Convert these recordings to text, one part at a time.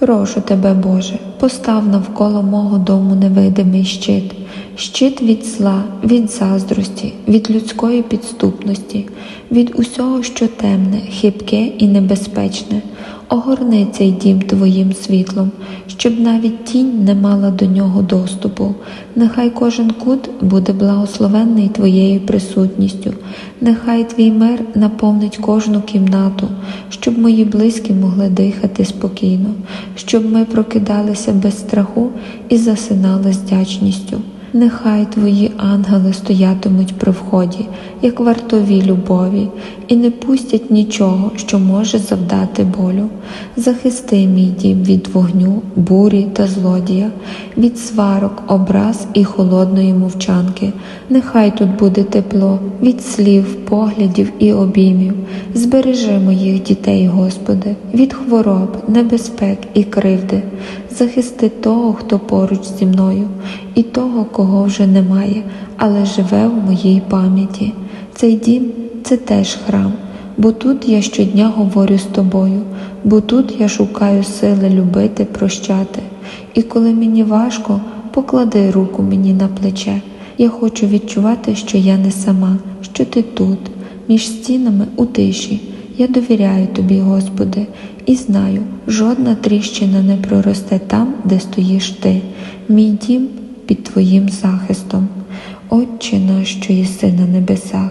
Прошу тебе, Боже, постав навколо мого дому невидимий щит, щит від зла, від заздрості, від людської підступності, від усього, що темне, хибке і небезпечне. Огорни цей дім Твоїм світлом, щоб навіть тінь не мала до нього доступу. Нехай кожен кут буде благословенний Твоєю присутністю, нехай Твій мир наповнить кожну кімнату, щоб мої близькі могли дихати спокійно, щоб ми прокидалися без страху і засинали з вдячністю. Нехай твої ангели стоятимуть при вході, як вартові любові, і не пустять нічого, що може завдати болю. Захисти мій дім від вогню, бурі та злодія, від сварок, образ і холодної мовчанки. Нехай тут буде тепло від слів, поглядів і обіймів. Збережи моїх дітей, Господи, від хвороб, небезпек і кривди. Захисти того, хто поруч зі мною, і того, кого вже немає, але живе в моїй пам'яті. Цей дім це теж храм, бо тут я щодня говорю з тобою, бо тут я шукаю сили любити, прощати. І коли мені важко, поклади руку мені на плече. Я хочу відчувати, що я не сама, що ти тут, між стінами у тиші. Я довіряю тобі, Господи, і знаю, жодна тріщина не проросте там, де стоїш ти, мій дім під Твоїм захистом. Отче наш, що єси на небесах,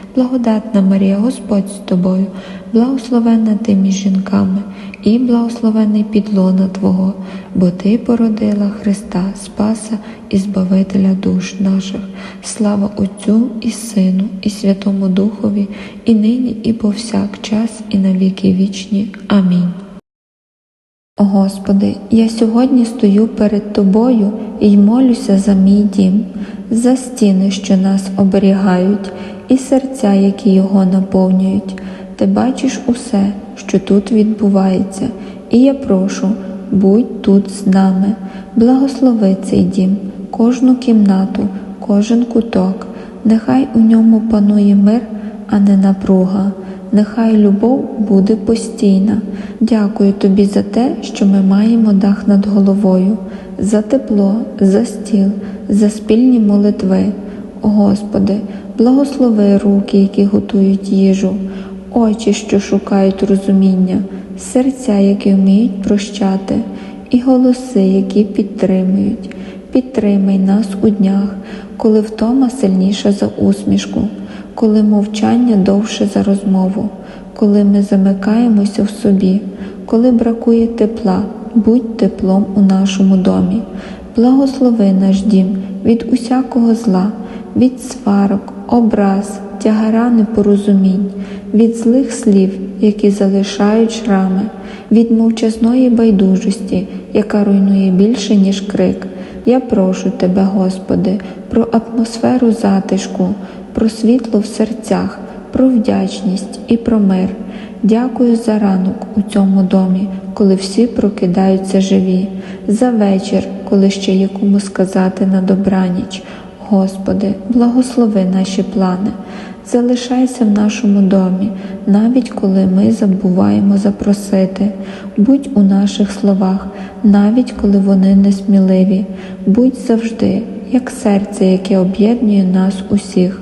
благодатна Марія, Господь з тобою, благословенна ти між жінками, і благословений підлона Твого, бо Ти породила Христа, Спаса і Збавителя душ наших. Слава Отцю і Сину, і Святому Духові, і нині, і повсякчас, і на віки вічні. Амінь. Господи, я сьогодні стою перед Тобою і молюся за мій дім, за стіни, що нас оберігають, і серця, які його наповнюють. Ти бачиш усе, що тут відбувається, і я прошу, будь тут з нами, благослови цей дім, кожну кімнату, кожен куток, нехай у ньому панує мир, а не напруга. Нехай любов буде постійна. Дякую тобі за те, що ми маємо дах над головою, за тепло, за стіл, за спільні молитви. Господи, благослови руки, які готують їжу, очі, що шукають розуміння, серця, які вміють прощати, і голоси, які підтримують. Підтримай нас у днях, коли втома сильніша за усмішку, коли мовчання довше за розмову, коли ми замикаємося в собі, коли бракує тепла, будь теплом у нашому домі. Благослови наш дім від усякого зла, від сварок, образ, тягара непорозумінь, від злих слів, які залишають шрами, від мовчазної байдужості, яка руйнує більше, ніж крик. Я прошу Тебе, Господи, про атмосферу затишку, про світло в серцях, про вдячність і про мир. Дякую за ранок у цьому домі, коли всі прокидаються живі, за вечір, коли ще є кому сказати на добраніч. Господи, благослови наші плани, залишайся в нашому домі, навіть коли ми забуваємо запросити. Будь у наших словах, навіть коли вони несміливі, будь завжди, як серце, яке об'єднує нас усіх.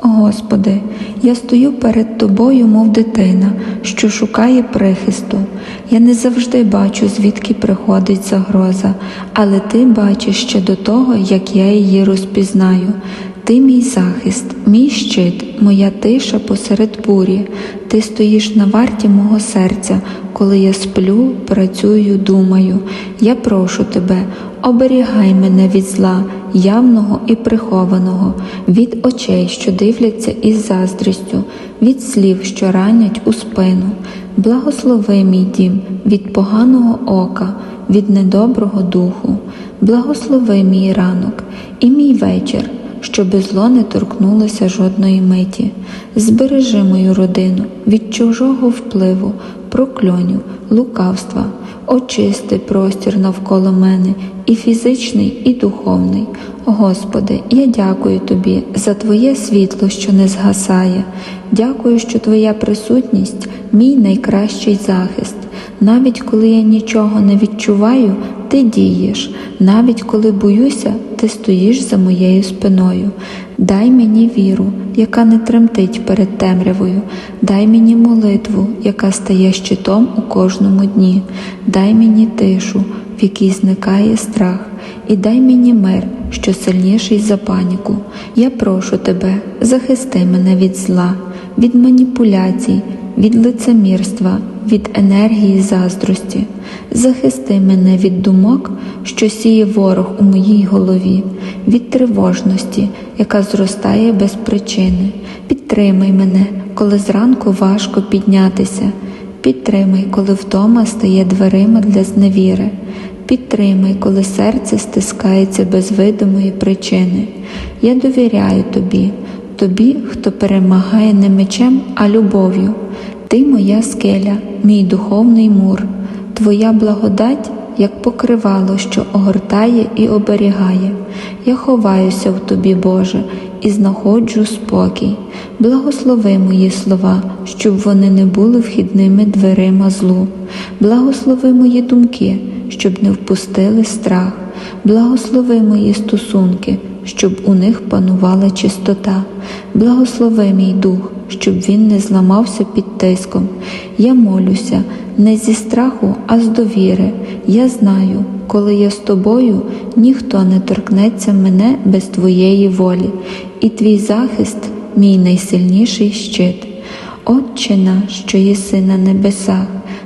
Господи, я стою перед Тобою, мов дитина, що шукає прихисту. Я не завжди бачу, звідки приходить загроза, але Ти бачиш ще до того, як я її розпізнаю. Ти мій захист, мій щит, моя тиша посеред бурі. Ти стоїш на варті мого серця, коли я сплю, працюю, думаю. Я прошу тебе, оберігай мене від зла, явного і прихованого, від очей, що дивляться із заздрістю, від слів, що ранять у спину. Благослови мій дім від поганого ока, від недоброго духу, благослови мій ранок і мій вечір щоби зло не торкнулося жодної миті. Збережи мою родину від чужого впливу, прокльонів, лукавства, очисти простір навколо мене, і фізичний, і духовний. Господи, я дякую Тобі за Твоє світло, що не згасає. Дякую, що Твоя присутність мій найкращий захист. Навіть коли я нічого не відчуваю, ти дієш, навіть коли боюся, ти стоїш за моєю спиною. Дай мені віру, яка не тремтить перед темрявою, дай мені молитву, яка стає щитом у кожному дні, дай мені тишу, в якій зникає страх, і дай мені мир, що сильніший за паніку. Я прошу тебе, захисти мене від зла, від маніпуляцій, від лицемірства, від енергії заздрості. Захисти мене від думок, що сіє ворог у моїй голові, від тривожності, яка зростає без причини. Підтримай мене, коли зранку важко піднятися. Підтримай, коли вдома стає дверима для зневіри. Підтримай, коли серце стискається без видимої причини. Я довіряю тобі, тобі, хто перемагає не мечем, а любов'ю. Ти моя скеля, мій духовний мур, Твоя благодать, як покривало, що огортає і оберігає. Я ховаюся в тобі, Боже, і знаходжу спокій. Благослови мої слова, щоб вони не були вхідними дверима злу. Благослови мої думки, щоб не впустили страх. Благослови мої стосунки, щоб у них панувала чистота. Благослови мій дух, щоб він не зламався під тиском. Я молюся не зі страху, а з довіри. Я знаю, коли я з тобою, ніхто не торкнеться мене без твоєї волі, і твій захист мій найсильніший щит. Отче наш, що єси на небесах,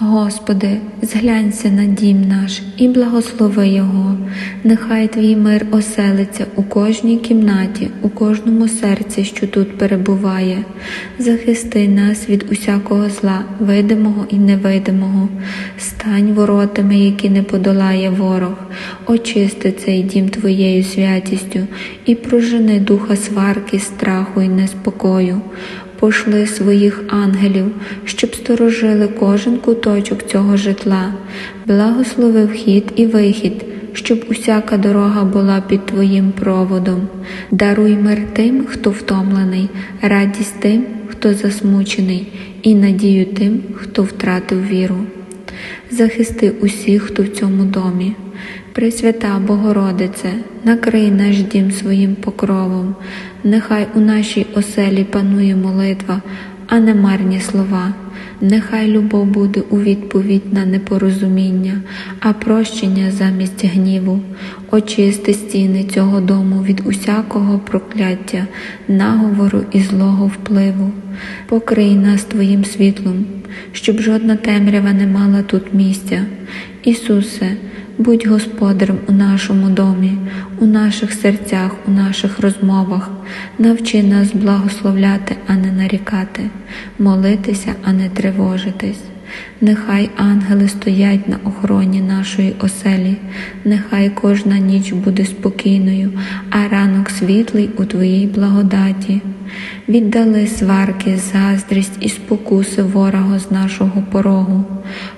Господи, зглянься на дім наш і благослови його. Нехай Твій мир оселиться у кожній кімнаті, у кожному серці, що тут перебуває. Захисти нас від усякого зла, видимого і невидимого. Стань воротами, які не подолає ворог. Очисти цей дім Твоєю святістю і прожени духа сварки, страху і неспокою пошли своїх ангелів, щоб сторожили кожен куточок цього житла, благослови вхід і вихід, щоб усяка дорога була під Твоїм проводом. Даруй мир тим, хто втомлений, радість тим, хто засмучений, і надію тим, хто втратив віру. Захисти усіх, хто в цьому домі. Пресвята Богородице, накрий наш дім своїм покровом, нехай у нашій оселі панує молитва, а не марні слова. Нехай любов буде у відповідь на непорозуміння, а прощення замість гніву. Очисти стіни цього дому від усякого прокляття, наговору і злого впливу. Покрий нас Твоїм світлом, щоб жодна темрява не мала тут місця. Ісусе, будь господарем у нашому домі, у наших серцях, у наших розмовах. Навчи нас благословляти, а не нарікати, молитися, а не тривожитись. Нехай ангели стоять на охороні нашої оселі, нехай кожна ніч буде спокійною, а ранок світлий у Твоїй благодаті. Віддали сварки, заздрість і спокуси ворога з нашого порогу.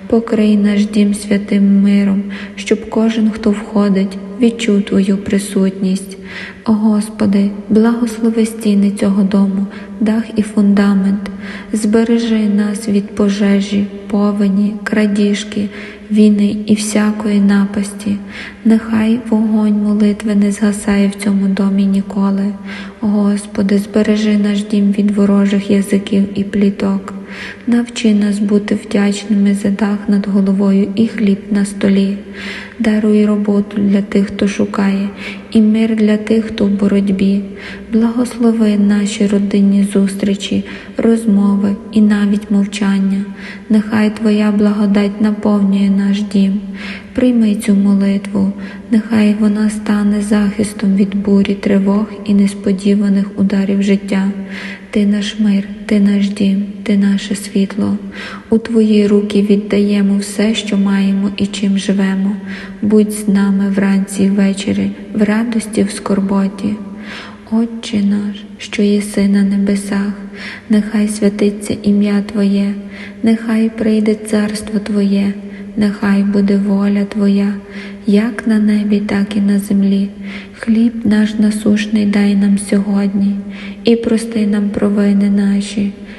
Покрий наш дім святим миром, щоб кожен, хто входить, відчув Твою присутність. О Господи, благослови стіни цього дому, дах і фундамент, збережи нас від пожежі, повені, крадіжки, війни і всякої напасті. Нехай вогонь молитви не згасає в цьому домі ніколи. О Господи, збережи наш дім від ворожих язиків і пліток. Навчи нас бути вдячними за дах над головою і хліб на столі. Даруй роботу для тих, хто шукає, і мир для тих, хто в боротьбі. Благослови наші родинні зустрічі, розмови і навіть мовчання. Нехай Твоя благодать наповнює наш дім. Прийми цю молитву, нехай вона стане захистом від бурі, тривог і несподіваних ударів життя. Ти наш мир, ти наш дім, ти наше світло. У Твої руки віддаємо все, що маємо і чим живемо. Будь з нами вранці й ввечері, в радості, в скорботі. Отче наш, що єси на небесах, нехай святиться ім'я Твоє, нехай прийде царство Твоє, нехай буде воля Твоя, як на небі, так і на землі. Хліб наш насушний дай нам сьогодні, і прости нам провини наші,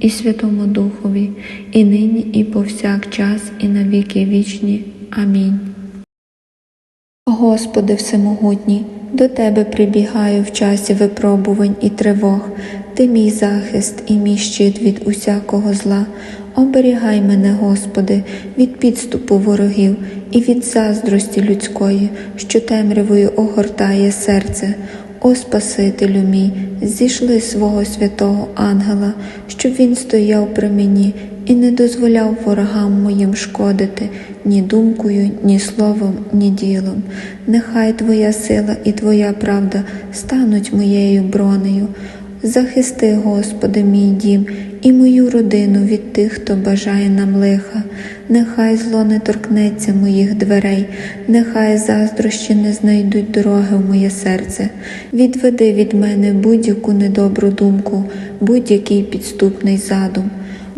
і Святому Духові, і нині, і повсякчас, і на віки вічні. Амінь. Господи Всемогутній, до Тебе прибігаю в часі випробувань і тривог. Ти мій захист і мій щит від усякого зла. Оберігай мене, Господи, від підступу ворогів і від заздрості людської, що темрявою огортає серце. О Спасителю мій, зійшли свого святого ангела, щоб він стояв при мені і не дозволяв ворогам моїм шкодити ні думкою, ні словом, ні ділом. Нехай Твоя сила і Твоя правда стануть моєю бронею. Захисти, Господи, мій дім і мою родину від тих, хто бажає нам лиха. Нехай зло не торкнеться моїх дверей, нехай заздрощі не знайдуть дороги в моє серце. Відведи від мене будь-яку недобру думку, будь-який підступний задум.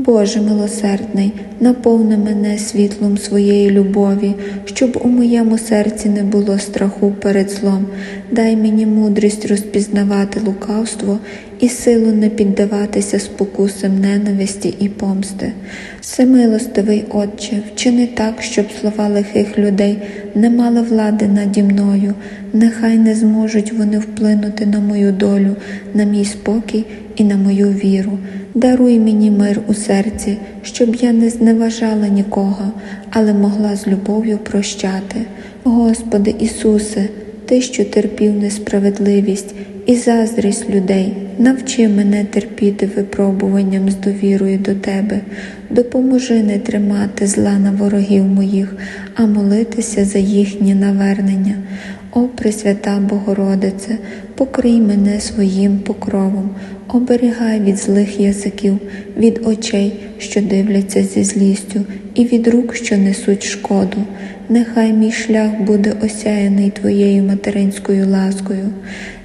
Боже милосердний, наповни мене світлом своєї любові, щоб у моєму серці не було страху перед злом. Дай мені мудрість розпізнавати лукавство і силу не піддаватися спокусам ненависті і помсти. Всемилостивий Отче, вчини так, щоб слова лихих людей не мали влади наді мною, нехай не зможуть вони вплинути на мою долю, на мій спокій і на мою віру. Даруй мені мир у серці, щоб я не зневажала нікого, але могла з любов'ю прощати. Господи Ісусе, Ти, що терпів несправедливість і заздрість людей, навчи мене терпіти випробуванням з довірою до Тебе, допоможи не тримати зла на ворогів моїх, а молитися за їхнє навернення. О Пресвята Богородице, покрий мене своїм покровом, оберігай від злих язиків, від очей, що дивляться зі злістю, і від рук, що несуть шкоду. нехай мій шлях буде осяяний Твоєю материнською ласкою.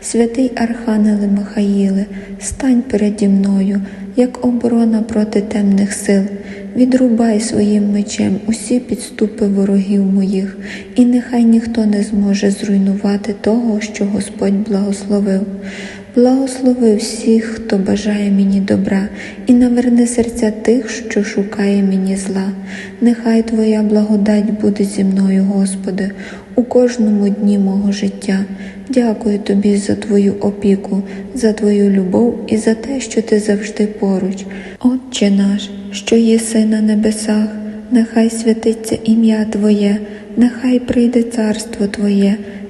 Святий Архангеле Михаїле, стань переді мною, як оборона проти темних сил. Відрубай своїм мечем усі підступи ворогів моїх, і нехай ніхто не зможе зруйнувати того, що Господь благословив. Благослови всіх, хто бажає мені добра, і наверни серця тих, що шукає мені зла. Нехай Твоя благодать буде зі мною, Господи, у кожному дні мого життя. Дякую Тобі за Твою опіку, за Твою любов і за те, що Ти завжди поруч. Отче наш, що єси на небесах, нехай святиться ім'я Твоє, нехай прийде царство Твоє,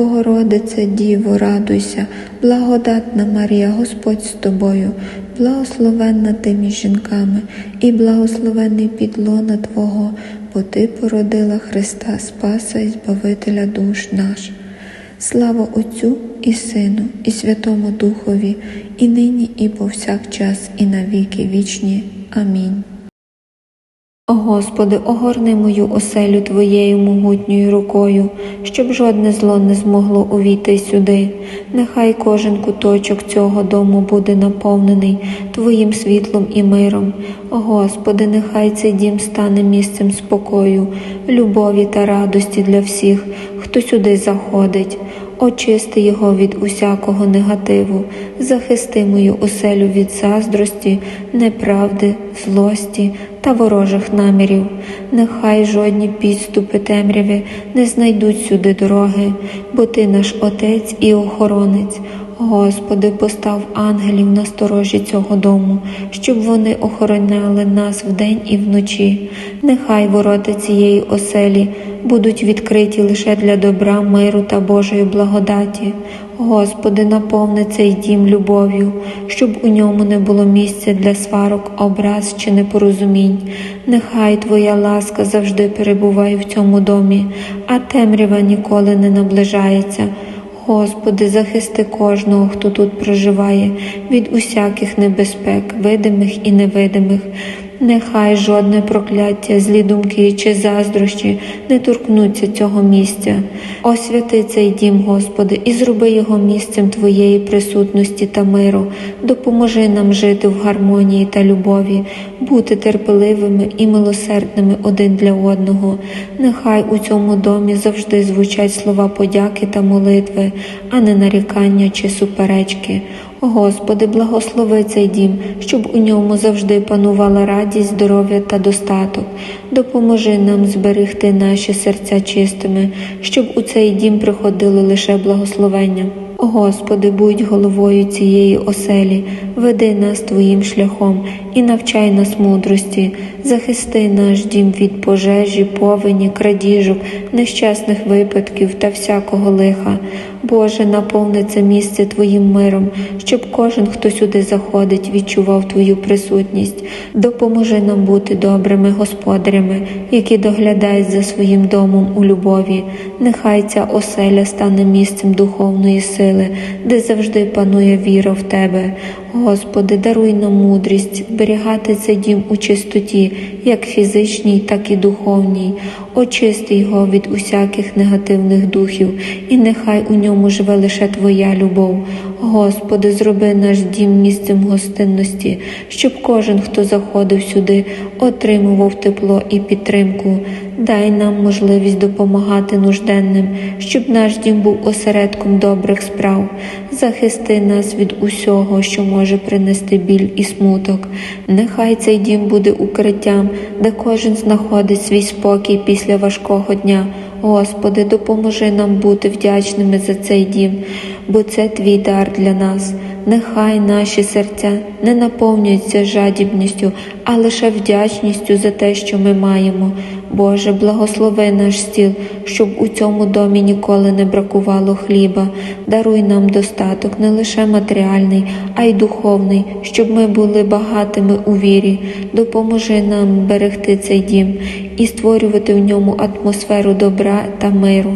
Богородице, Діво, радуйся, благодатна Марія, Господь з тобою, благословенна ти між жінками, і благословений підлона Твого, бо Ти породила Христа Спаса і Збавителя душ наш. Слава Отцю і Сину, і Святому Духові, і нині, і повсякчас, і на віки вічні. Амінь. Господи, огорни мою оселю Твоєю могутньою рукою, щоб жодне зло не змогло увійти сюди. Нехай кожен куточок цього дому буде наповнений Твоїм світлом і миром. Господи, нехай цей дім стане місцем спокою, любові та радості для всіх, хто сюди заходить. Очисти його від усякого негативу, захисти мою оселю від заздрості, неправди, злості та ворожих намірів. Нехай жодні підступи темряви не знайдуть сюди дороги, бо ти наш Отець і охоронець. Господи, постав ангелів на сторожі цього дому, щоб вони охороняли нас вдень і вночі. Нехай ворота цієї оселі будуть відкриті лише для добра, миру та Божої благодаті. Господи, наповни цей дім любов'ю, щоб у ньому не було місця для сварок, образ чи непорозумінь. Нехай Твоя ласка завжди перебуває в цьому домі, а темрява ніколи не наближається. Господи, захисти кожного, хто тут проживає, від усяких небезпек, видимих і невидимих. Нехай жодне прокляття, злі думки чи заздрощі не торкнуться цього місця. Освяти цей дім, Господи, і зроби його місцем Твоєї присутності та миру. Допоможи нам жити в гармонії та любові, бути терпеливими і милосердними один для одного. Нехай у цьому домі завжди звучать слова подяки та молитви, а не нарікання чи суперечки. Господи, благослови цей дім, щоб у ньому завжди панувала радість, здоров'я та достаток. Допоможи нам зберегти наші серця чистими, щоб у цей дім приходили лише благословення. Господи, будь головою цієї оселі, веди нас Твоїм шляхом і навчай нас мудрості, захисти наш дім від пожежі, повені, крадіжок, нещасних випадків та всякого лиха. Боже, наповни це місце Твоїм миром, щоб кожен, хто сюди заходить, відчував Твою присутність. Допоможи нам бути добрими господарями, які доглядають за своїм домом у любові. Нехай ця оселя стане місцем духовної сили, де завжди панує віра в Тебе. Господи, даруй нам мудрість зберігати цей дім у чистоті, як фізичній, так і духовній. Очисти його від усяких негативних духів, і нехай у ньому живе лише Твоя любов. Господи, зроби наш дім місцем гостинності, щоб кожен, хто заходив сюди, отримував тепло і підтримку. Дай нам можливість допомагати нужденним, щоб наш дім був осередком добрих справ. Захисти нас від усього, що може принести біль і смуток. Нехай цей дім буде укриттям, де кожен знаходить свій спокій після важкого дня. Господи, допоможи нам бути вдячними за цей дім, бо це твій дар для нас. Нехай наші серця не наповнюються жадібністю, а лише вдячністю за те, що ми маємо. Боже, благослови наш стіл, щоб у цьому домі ніколи не бракувало хліба. Даруй нам достаток не лише матеріальний, а й духовний, щоб ми були багатими у вірі. Допоможи нам берегти цей дім і створювати в ньому атмосферу добра та миру.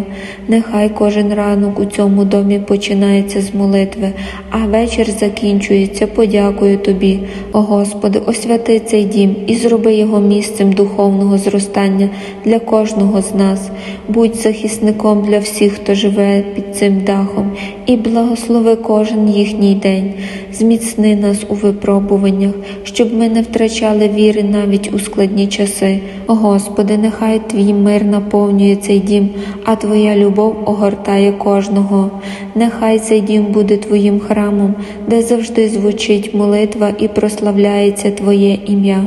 Нехай кожен ранок у цьому домі починається з молитви, а вечір закінчується подякою Тобі. О Господи, освяти цей дім і зроби його місцем духовного зростання для кожного з нас. Будь захисником для всіх, хто живе під цим дахом, і благослови кожен їхній день. Зміцни нас у випробуваннях, щоб ми не втрачали віри навіть у складні часи. Господи, нехай Твій мир наповнює цей дім, а Твоя любов огортає кожного. Нехай цей дім буде Твоїм храмом, де завжди звучить молитва і прославляється Твоє ім'я.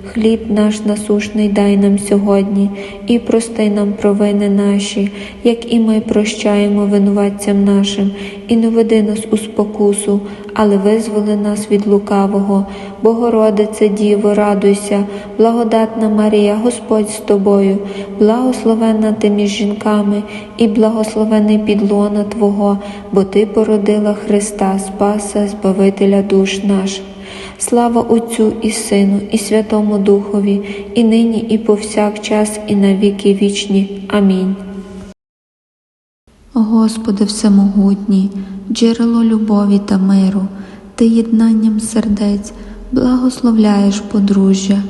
Хліб наш насушний дай нам сьогодні, і прости нам провини наші, як і ми прощаємо винуватцям нашим, і не веди нас у спокусу, але визволи нас від лукавого. Богородице Діво, радуйся, благодатна Марія, Господь з тобою, благословенна ти між жінками, і благословений підлона Твого, бо Ти породила Христа, Спаса, Збавителя душ наших. Слава Отцю і Сину, і Святому Духові, і нині, і повсякчас, і на віки вічні. Амінь. Господи Всемогутній, джерело любові та миру, Ти єднанням сердець благословляєш подружжя,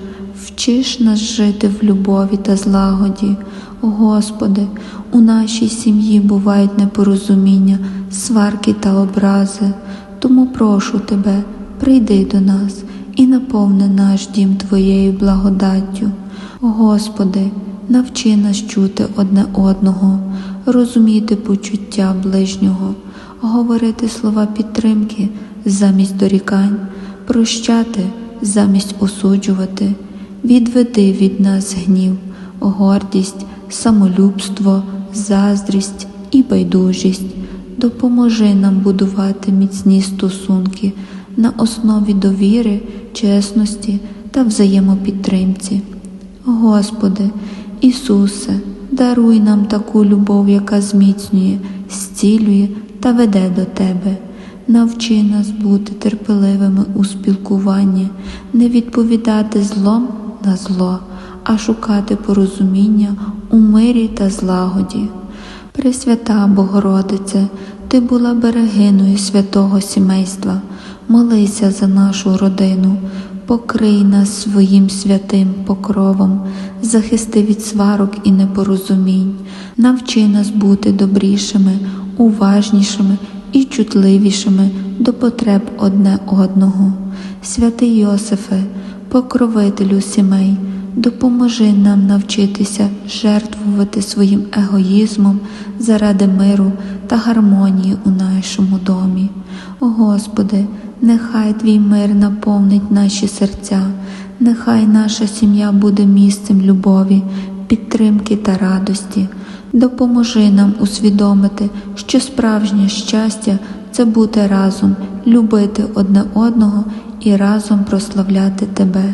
вчиш нас жити в любові та злагоді. Господи, у нашій сім'ї бувають непорозуміння, сварки та образи. Тому прошу Тебе, прийди до нас і наповни наш дім Твоєю благодаттю. Господи, навчи нас чути одне одного, розуміти почуття ближнього, говорити слова підтримки замість дорікань, прощати замість осуджувати, відведи від нас гнів, гордість, самолюбство, заздрість і байдужість. Допоможи нам будувати міцні стосунки на основі довіри, чесності та взаємопідтримці. Господи, Ісусе, даруй нам таку любов, яка зміцнює, зцілює та веде до Тебе. Навчи нас бути терпеливими у спілкуванні, не відповідати злом на зло, а шукати порозуміння у мирі та злагоді. Пресвята Богородице, Ти була берегиною святого сімейства, молися за нашу родину, покрий нас своїм святим покровом, захисти від сварок і непорозумінь, навчи нас бути добрішими, уважнішими і чутливішими до потреб одне одного. Святий Йосифе, покровителю сімей, допоможи нам навчитися жертвувати своїм егоїзмом заради миру та гармонії у нашому домі. О Господи, нехай Твій мир наповнить наші серця, нехай наша сім'я буде місцем любові, підтримки та радості. Допоможи нам усвідомити, що справжнє щастя це бути разом, любити одне одного і разом прославляти Тебе.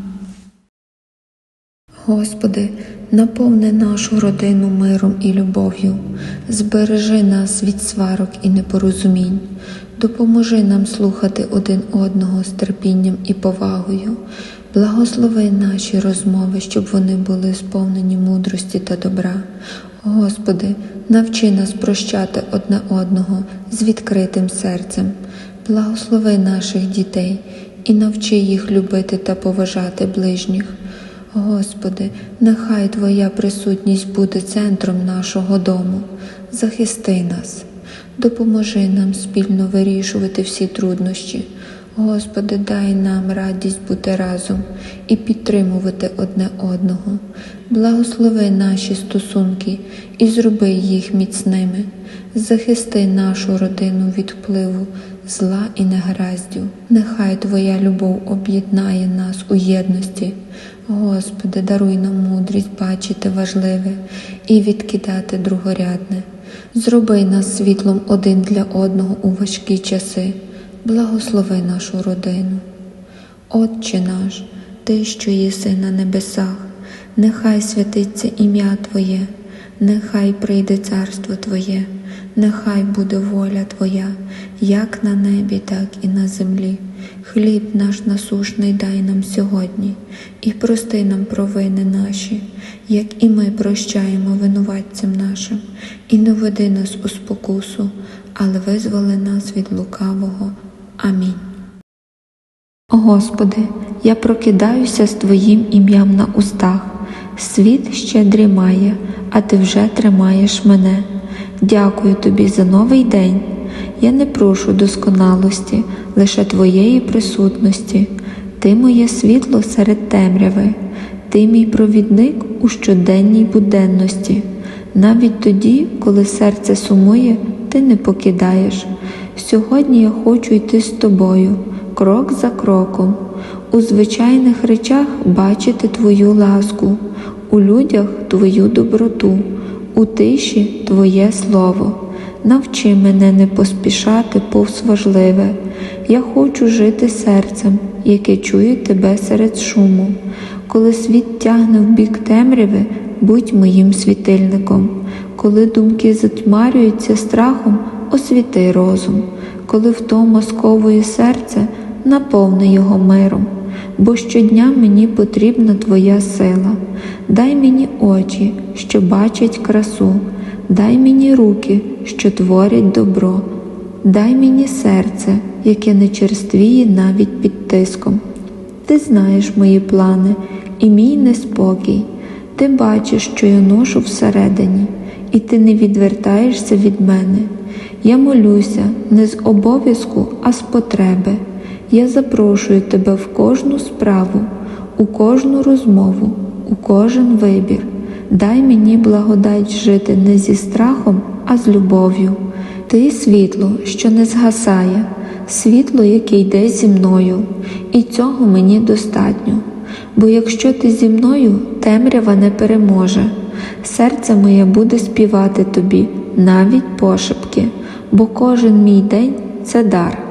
Господи, наповни нашу родину миром і любов'ю, збережи нас від сварок і непорозумінь, допоможи нам слухати один одного з терпінням і повагою, благослови наші розмови, щоб вони були сповнені мудрості та добра. Господи, навчи нас прощати одне одного з відкритим серцем, благослови наших дітей і навчи їх любити та поважати ближніх. Господи, нехай Твоя присутність буде центром нашого дому. Захисти нас, допоможи нам спільно вирішувати всі труднощі. Господи, дай нам радість бути разом і підтримувати одне одного. Благослови наші стосунки і зроби їх міцними. Захисти нашу родину від впливу зла і негараздів. Нехай Твоя любов об'єднає нас у єдності. Господи, даруй нам мудрість бачити важливе і відкидати другорядне. Зроби нас світлом один для одного у важкі часи. Благослови нашу родину. Отче наш, Ти, що єси на небесах, нехай святиться ім'я Твоє, нехай прийде царство Твоє, нехай буде воля Твоя, як на небі, так і на землі. Хліб наш насушний дай нам сьогодні, і прости нам провини наші, як і ми прощаємо винуватцям нашим, і не веди нас у спокусу, але визволи нас від лукавого. Амінь. Господи, я прокидаюся з Твоїм ім'ям на устах. Світ ще дрімає, а Ти вже тримаєш мене. Дякую Тобі за новий день. Я не прошу досконалості, лише Твоєї присутності. Ти моє світло серед темряви, Ти мій провідник у щоденній буденності. Навіть тоді, коли серце сумує, ти не покидаєш. Сьогодні я хочу йти з тобою, крок за кроком, у звичайних речах бачити Твою ласку, у людях Твою доброту, у тиші Твоє Слово. Навчи мене не поспішати повз важливе. Я хочу жити серцем, яке чує тебе серед шуму. Коли світ тягне в бік темряви, будь моїм світильником. Коли думки затьмарюються страхом, освіти розум. Коли втома сковує серце, наповни його миром. Бо щодня мені потрібна Твоя сила. Дай мені очі, що бачать красу, дай мені руки, що творять добро, дай мені серце, яке не черствіє навіть під тиском. Ти знаєш мої плани і мій неспокій. Ти бачиш, що я ношу всередині, і ти не відвертаєшся від мене. Я молюся не з обов'язку, а з потреби. Я запрошую тебе в кожну справу, у кожну розмову, у кожен вибір. Дай мені благодать жити не зі страхом, а з любов'ю. Ти світло, що не згасає, світло, яке йде зі мною, і цього мені достатньо. Бо якщо ти зі мною, темрява не переможе. Серце моє буде співати тобі навіть пошепки, бо кожен мій день це дар.